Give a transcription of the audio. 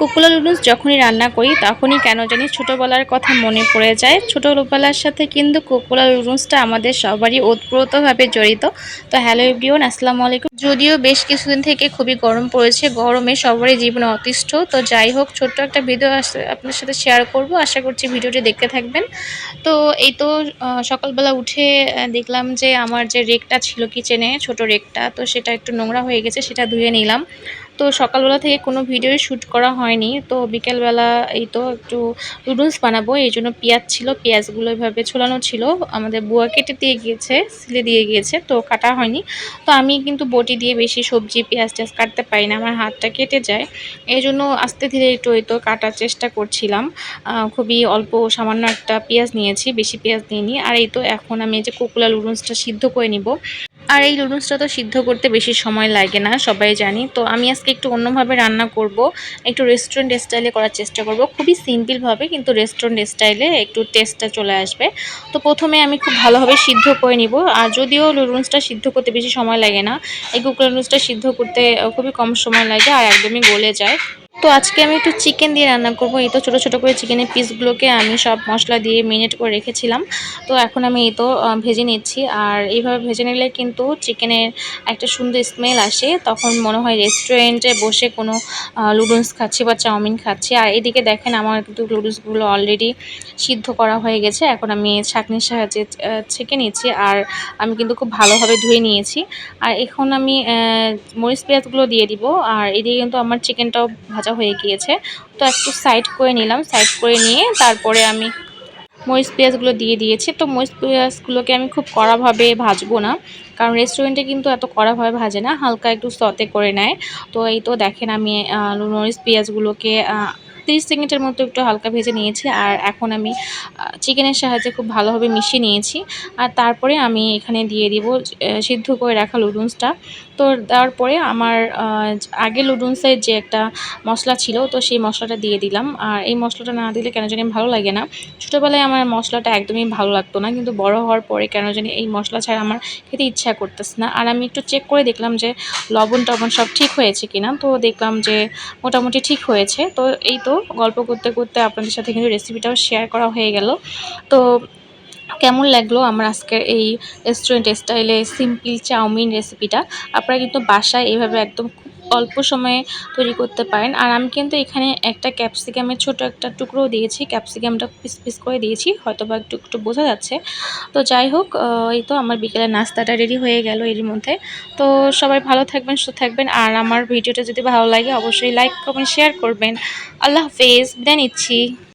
কুকুলা noodles যখনই রান্না করি, তখনই কেন জানি ছোটোবেলার কথা মনে পড়ে যায়। ছোটোবেলার সাথে কিন্তু কুকুলা নুডলসটা আমাদের সবারই ওতপ্রোতভাবে জড়িত। তো হ্যালো এভরিওয়ান, আসসালামু আলাইকুম। যদিও বেশ কিছুদিন থেকে খুবই গরম পড়েছে, গরমে সবারই জীবনে অতিষ্ঠ। তো যাই হোক, ছোট্ট একটা ভিডিও আপনার সাথে শেয়ার করব। আশা করছি ভিডিওটি দেখতে থাকবেন। তো এই তো সকালবেলা উঠে দেখলাম যে আমার যে রেকটা ছিল কিচেনে, ছোট রেকটা, তো সেটা একটু নোংরা হয়ে গেছে, সেটা ধুয়ে নিলাম। তো সকালবেলা থেকে কোনো ভিডিও শ্যুট করা হয়নি। তো বিকেলবেলা এই তো একটু নুডলস বানাবো, এই জন্য পেঁয়াজ ছিল, পেঁয়াজগুলো এভাবে ছোলানো ছিল। আমাদের বুয়া কেটে দিয়ে গিয়েছে, সিলে দিয়ে গিয়েছে, তো কাটা হয়নি। তো আমি কিন্তু বটি দিয়ে বেশি সবজি, পেঁয়াজ টেয়াজ কাটতে পারি না, আমার হাতটা কেটে যায়। এই জন্য আস্তে ধীরে একটু এই তো কাটার চেষ্টা করছিলাম। খুবই অল্প সামান্য একটা পেঁয়াজ নিয়েছি, বেশি পেঁয়াজ নিইনি আর এই তো এখন আমি এই যে কুকুলা নুডলসটা সিদ্ধ করে নিব। আর এই নুডলসটা তো সিদ্ধ করতে বেশি সময় লাগে না, সবাই জানি। তো আমি আজকে একটু অন্যভাবে রান্না করব, একটু রেস্টুরেন্ট স্টাইলে করার চেষ্টা করব। খুবই সিম্পলভাবে কিন্তু রেস্টুরেন্ট স্টাইলে একটু টেস্টটা চলে আসবে। তো প্রথমে আমি খুব ভালোভাবে সিদ্ধ করে নিব, আর যদিও নুডলসটা সিদ্ধ করতে বেশি সময় লাগে না, এই কুকুর নুডলসটা সিদ্ধ করতে খুবই কম সময় লাগে, আর একদমই গলে যায়। তো আজকে আমি একটু চিকেন দিয়ে রান্না করব। এই তো ছোটো ছোটো করে চিকেনের পিসগুলোকে আমি সব মশলা দিয়ে মিনিট করে রেখেছিলাম। তো এখন আমি এই তো ভেজে নিচ্ছি। আর এইভাবে ভেজে নিলে কিন্তু চিকেনের একটা সুন্দর স্মেল আসে। তখন মনে হয় রেস্টুরেন্টে বসে কোনো লুডুলস খাচ্ছি বা চাউমিন খাচ্ছি। আর এদিকে দেখেন আমার কিন্তু লুডুলসগুলো অলরেডি সিদ্ধ করা হয়ে গেছে। এখন আমি ছাঁকনির সাহায্যে ছেঁকে নিচ্ছি। আর আমি কিন্তু খুব ভালোভাবে ধুয়ে নিয়েছি। আর এখন আমি মরিচ পেঁয়াজগুলো দিয়ে দিব। আর এদিকে কিন্তু আমার চিকেনটাও ভাজা হয়ে গিয়েছে। তো একটু সাইড করে নিলাম সাইড করে নিয়ে তারপরে আমি মরিচ পেঁয়াজগুলো দিয়ে দিয়েছি। তো মরিচ পেঁয়াজগুলোকে আমি খুব কড়াভাবে ভাজবো না, কারণ রেস্টুরেন্টে কিন্তু এত কড়াভাবে ভাজে না, হালকা একটু সতে করে নেয়। তো এই তো দেখেন আমি মরিচ পেঁয়াজগুলোকে তিরিশ সেকেন্ডের মতো একটু হালকা ভেজে নিয়েছি আর এখন আমি চিকেনের সাহায্যে খুব ভালোভাবে মিশিয়ে নিয়েছি। আর তারপরে আমি এখানে দিয়ে দিব সিদ্ধ করে রাখা লুডুন্সটা তো দেওয়ার পরে আমার আগে লুডুন্সের যে একটা মশলা ছিল, তো সেই মশলাটা দিয়ে দিলাম। আর এই মশলাটা না দিলে কেন জানি ভালো লাগে না। ছোটোবেলায় আমার মশলাটা একদমই ভালো লাগতো না, কিন্তু বড় হওয়ার পরে কেন জানি এই মশলা ছাড়া আমার খেতে ইচ্ছা করতেছে না। আর আমি একটু চেক করে দেখলাম যে লবণ টবণ সব ঠিক হয়েছে কিনা, তো দেখলাম যে মোটামুটি ঠিক হয়েছে। তো এই তো গল্প করতে করতে আপনাদের সাথে কিন্তু রেসিপিটাও শেয়ার করা হয়ে গেল। তো কেমন লাগল আমার আজকের এই রেস্টুরেন্ট স্টাইলে সিম্পল চাউমিন রেসিপিটা আপনারা কিন্তু বাসায় এইভাবে একদম খুব অল্প সময়ে তৈরি করতে পারেন। আর আমি কিন্তু এখানে একটা ক্যাপসিকামের ছোট একটা টুকরো দিয়েছি। ক্যাপসিকামটা পিস পিস করে দিয়েছি। হয়তো বা একটু একটু বোঝা যাচ্ছে। তো যাই হোক এই তো আমার বিকেলের নাস্তাটা রেডি হয়ে গেল এর মধ্যে। তো সবাই ভালো থাকবেন, সুস্থ থাকবেন। আর আমার ভিডিওটা যদি ভালো লাগে, অবশ্যই লাইক কমেন্ট শেয়ার করবেন। আল্লাহ হাফেজ। দেন নিচ্ছি।